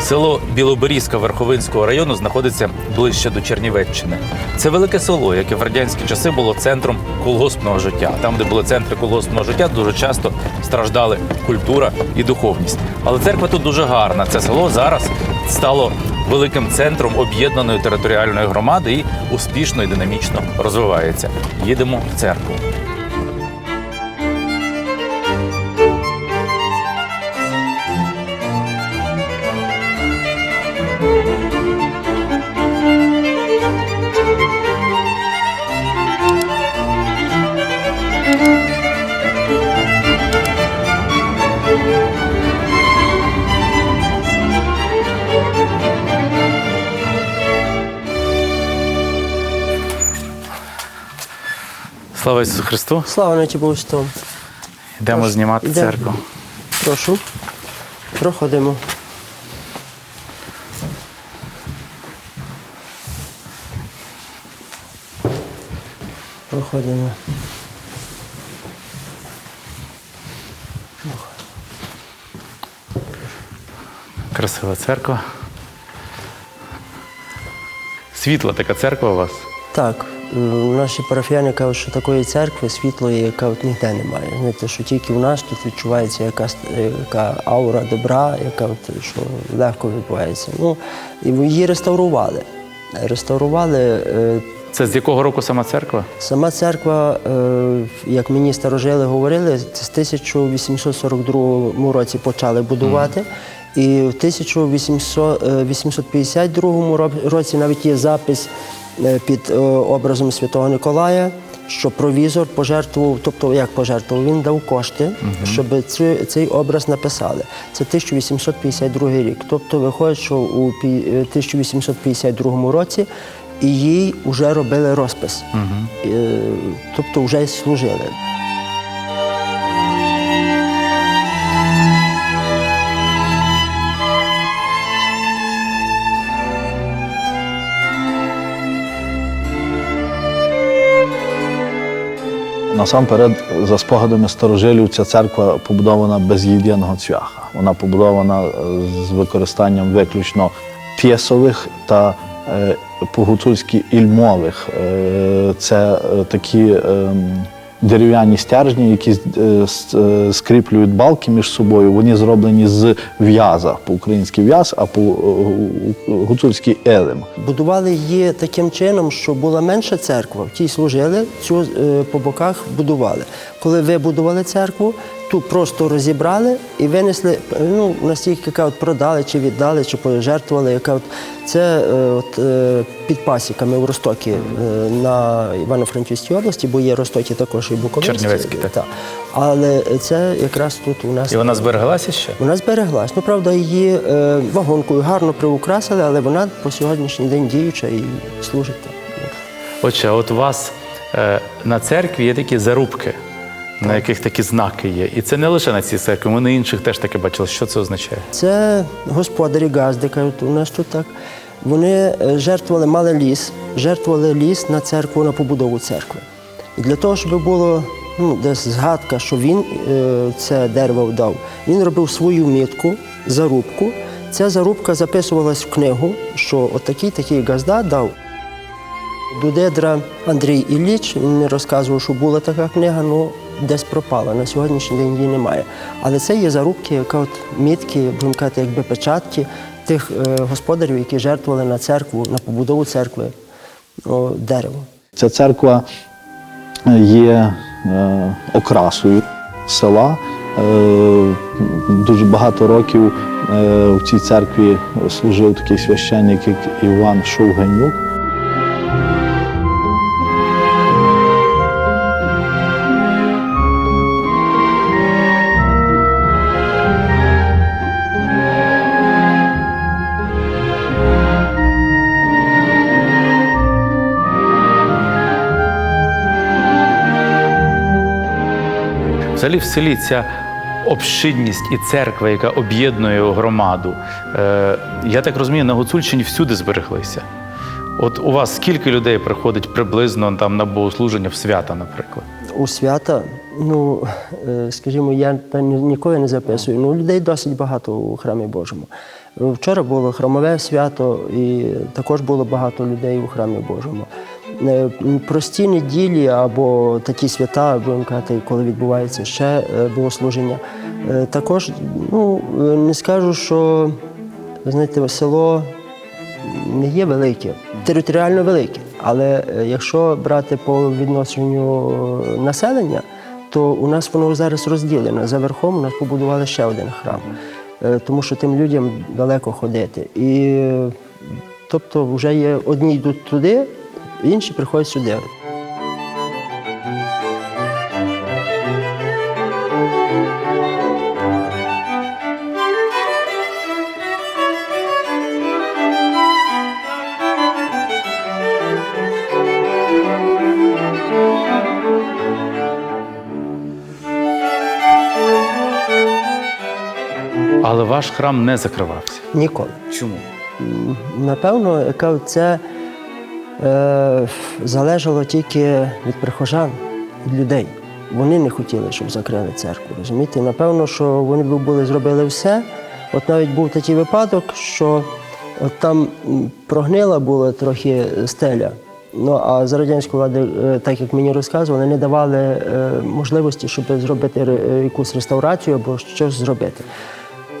Село Білоберізка Верховинського району знаходиться ближче до Чернівеччини. Це велике село, яке в радянські часи було центром колгоспного життя. Там, де були центри колгоспного життя, дуже часто страждали культура і духовність. Але церква тут дуже гарна. Це село зараз стало великим центром об'єднаної територіальної громади і успішно і динамічно розвивається. Їдемо в церкву. Слава Ісусу Христу! Слава на Богу. Йдемо Прошу, знімати йдемо. церкву. Прошу. Проходимо. Проходимо. Красива церква. Світла така церква у вас. Так, наші парафіяни кажуть, що такої церкви світлої, яка от ніде немає. Знаєте, що тільки в нас тут відчувається якась е, яка аура добра, яка от, що легко відбувається. Ну, і її реставрували. Реставрували. е, Це з якого року сама церква? Сама церква, е, як мені старожили говорили, це з 1842 році почали будувати. І в 1852 році навіть є запис під е, образом Святого Николая, що провізор пожертвував, тобто як пожертвував, він дав кошти, щоб цю, цей образ написали. Це 1852 рік. Тобто виходить, що у е, 1852 році і їй вже робили розпис. Е, Тобто вже служили. Насамперед, за спогадами старожилів, ця церква побудована без єдиного цвяха. Вона побудована е, з використанням виключно п'єсових та е, по-гуцульськи ільмових. Е, це такі ем, дерев'яні стержні, які е, е, скріплюють балки між собою. Вони зроблені з в'яза, по-українськи в'яз, а по-гуцульськи елем. Будували її таким чином, що була менша церква, в тій служили, цю е, по боках будували. Коли вибудували церкву, ту просто розібрали і винесли, ну, настільки яка от продали, чи віддали, чи пожертвували. Яка от, це е, от, е, під пасіками в Ростокі е, на Івано-Франківській області, бо є Ростокі також і Буковинські. Чернівецький, так. Так. Але це якраз тут у нас. І вона збереглася ще? Вона збереглась. Ну, правда, її вагонкою гарно приукрасили, але вона по сьогоднішній день діюча і служить. Отже, от у вас на церкві є такі зарубки, на яких такі знаки є. І це не лише на цій церкві, ми на інших теж таке бачили. Що це означає? Це господарі газди, кажуть, у нас тут так. Вони е, жертвували, мали ліс, жертвували ліс на церкву, на побудову церкви. І для того, щоб було ну, десь згадка, що він е, це дерево вдав, він робив свою мітку, зарубку. Ця зарубка записувалась в книгу, що отакий такий газда дав. Дудедра Андрій Ілліч, він мені розказував, що була така книга, ну десь пропала. На сьогоднішній день її немає. Але це є зарубки, яка от мітки, будемо казати, якби печатки тих е, господарів, які жертвували на церкву, на побудову церкви о, дерево. Ця церква є е, окрасою села. Е, дуже багато років е, в цій церкві служив такий священник, як Іван Шовганюк. Взагалі в селі ця общинність і церква, яка об'єднує громаду. Е, я так розумію, на Гуцульщині всюди збереглися. От у вас скільки людей приходить приблизно там на богослуження в свята, наприклад? У свята, ну е, скажімо, я та ні- ніколи не записую. Ну, людей досить багато у храмі Божому. Вчора було храмове свято, і також було багато людей у храмі Божому. Е, Прості неділі або такі свята, будемо казати, коли відбувається ще е, богослуження. Е, Також ну, не скажу, що знаєте, село не є велике, територіально велике. Але якщо брати по відношенню населення, то у нас воно зараз розділено. За верхом у нас побудували ще один храм, тому що тим людям далеко ходити. І тобто вже є одні йдуть туди, інші приходять сюди. Але ваш храм не закривався. Ніколи. Чому? Напевно, яка це е, залежало тільки від прихожан, від людей. Вони не хотіли, щоб закрили церкву. Розумієте? Напевно, що вони б були зробили все. От навіть був такий випадок, що от там прогнила була трохи стеля. Ну а за радянської влади, е, так як мені розказували, не давали е, можливості, щоб зробити якусь реставрацію або щось зробити.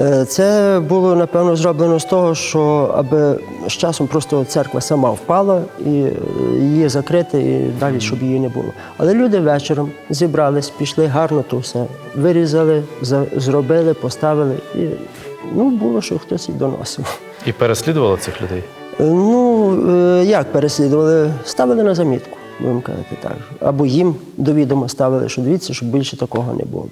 Е, Це було напевно зроблено з того, що аби з часом просто церква сама впала і е, її закрити, і далі, щоб її не було. Але люди вечором зібрались, пішли гарно то все, вирізали, зробили, поставили. І ну, було, що хтось і доносив. І переслідували цих людей? Е, Ну, як переслідували? Ставили на замітку, будемо казати так. Або їм до відома ставили, що дивіться, щоб більше такого не було.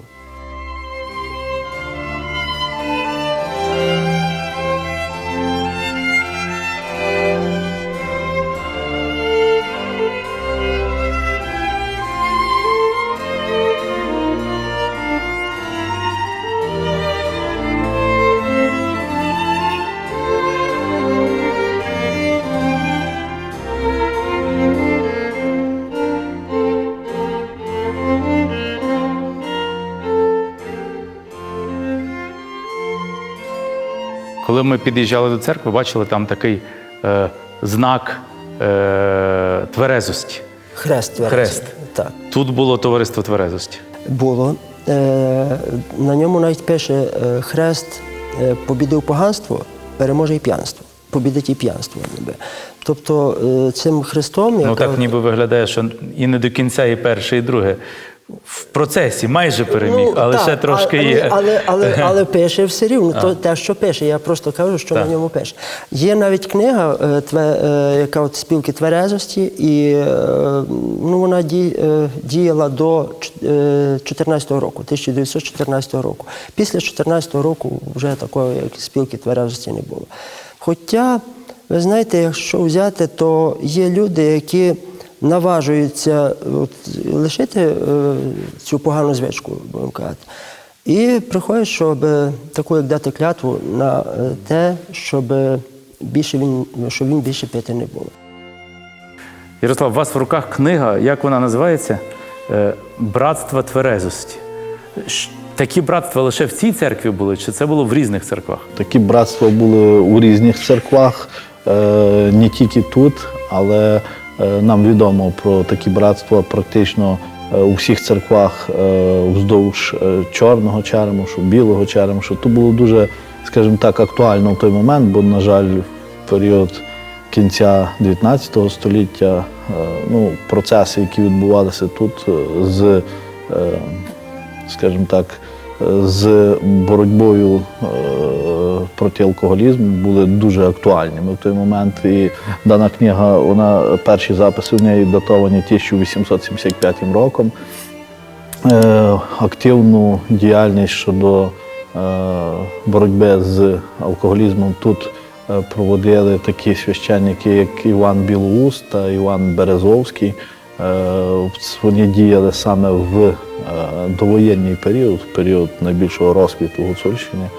Коли ми під'їжджали до церкви, бачили там такий е, знак е, тверезості. Хрест. Хрест. Так. Тут було товариство тверезості. Було. Е, на ньому навіть пише е, хрест е, побідив поганство, переможе і п'янство. Побідить і п'янство. Ніби. Тобто е, цим хрестом, Ну так ніби виглядає, що і не до кінця, і перше, і друге. Процесі майже переміг, але Ну, так, ще трошки а- ні, є. Але, але, але пише все рівно, то те, що пише. Я просто кажу, що Так. на ньому пише. Є навіть книга, е, тве, е, яка от спілки тверезості, і е, ну, вона ді, діяла до 2014 року, 1914 року. Після 2014 року вже такої як спілки тверезості не було. Хоча, ви знаєте, якщо взяти, то є люди, які наважуються от, лишити е, цю погану звичку, будемо казати. І приходять, щоб таку, як дати клятву на е, те, щоб більше він, щоб він більше пити не було. Ярослав, у вас в руках книга, як вона називається? Е, Братство тверезості. Такі братства лише в цій церкві були, чи це було в різних церквах? Такі братства були у різних церквах, е, не тільки тут, але нам відомо про такі братства практично е, у всіх церквах е, вздовж е, чорного черемошу, білого черемошу. То було дуже, скажімо так, актуально в той момент, бо, на жаль, в період кінця 19 століття е, ну, процеси, які відбувалися тут е, з е, скажімо так, е, з боротьбою е, проти алкоголізму були дуже актуальними в той момент. І дана книга, вона перші записи в неї датовані 1875 роком. Е, Активну діяльність щодо е, боротьби з алкоголізмом тут проводили такі священники, як Іван Білоуст та Іван Березовський. Е, Вони діяли саме в е, довоєнний період, в період найбільшого розквіту Гуцульщини.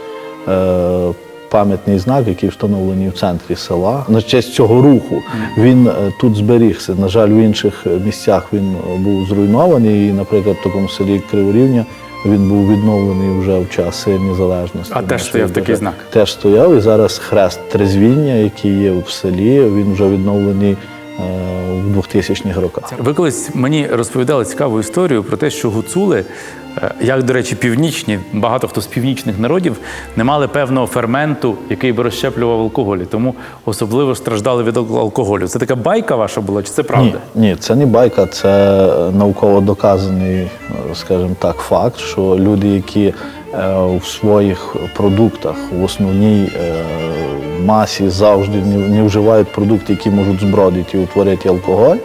Е, Пам'ятний знак, який встановлений в центрі села. На честь цього руху він тут зберігся. На жаль, в інших місцях він був зруйнований. І, наприклад, в такому селі Криворівня Він був відновлений вже в часи незалежності. А теж стояв такий знак? Теж стояв і зараз хрест Трезвіння, який є в селі, він вже відновлений в 2000-х роках. Ви колись мені розповідали цікаву історію про те, що гуцули, е, як, до речі, північні, багато хто з північних народів не мали певного ферменту, який би розщеплював алкоголь, тому особливо страждали від ал- алкоголю. Це така байка ваша була, чи це правда? Ні, ні, це не байка, це науково доказаний, е, скажімо так, факт, що люди, які е, в своїх продуктах в основній е, масі завжди не, вживають продукти, які можуть збродити і утворити алкоголь. Е,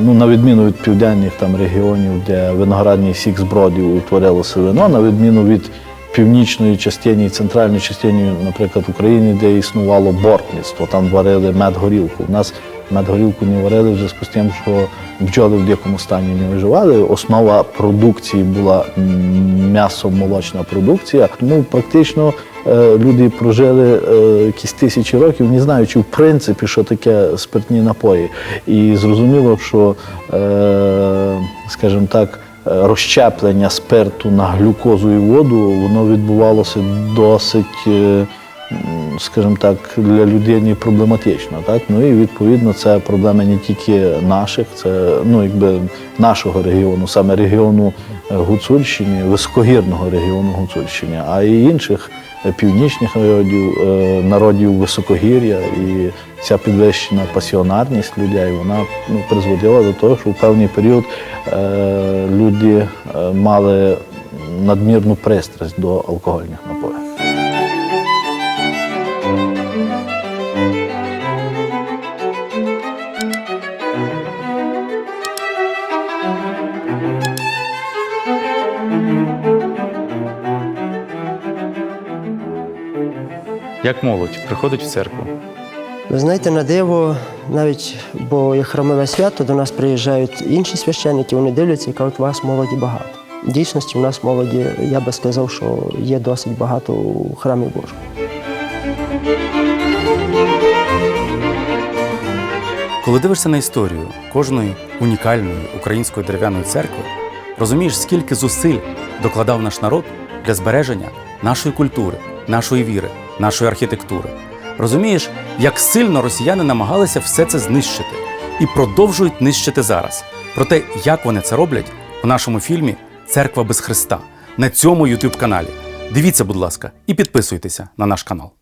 Ну, на відміну від південних там регіонів, де виноградний сік збродів утворилося вино, на відміну від північної частини і центральної частини, наприклад, України, де існувало бортництво, там варили мед-горілку. У нас мед-горілку не варили в зв'язку з тим, що бджоли в якому стані не виживали. Основа продукції була м'ясо-молочна продукція. Тому практично е, люди прожили е, якісь тисячі років, не знаючи в принципі, що таке спиртні напої. І зрозуміло, що, е, скажімо так, розщеплення спирту на глюкозу і воду, воно відбувалося досить, скажімо так, для людини проблематично. Так? Ну і відповідно це проблеми не тільки наших, це ну, якби нашого регіону, саме регіону е, Гуцульщини, високогірного регіону Гуцульщини, а і інших північних народів, е, народів високогір'я. І ця підвищена пасіонарність людей вона ну, призводила до того, що в певний період е, люди мали надмірну пристрасть до алкогольних напоїв. Як молодь приходить в церкву. Ви знаєте, на диво, навіть бо є храмове свято, до нас приїжджають інші священники, вони дивляться і кажуть, у вас молоді багато. В дійсності, у нас молоді, я би сказав, що є досить багато у храмі Божому. Коли дивишся на історію кожної унікальної української дерев'яної церкви, розумієш, скільки зусиль докладав наш народ для збереження нашої культури, нашої віри, нашої архітектури. Розумієш, як сильно росіяни намагалися все це знищити і продовжують нищити зараз. Про те, як вони це роблять, у нашому фільмі Церква без Христа на цьому youtube каналі. Дивіться, будь ласка, і підписуйтеся на наш канал.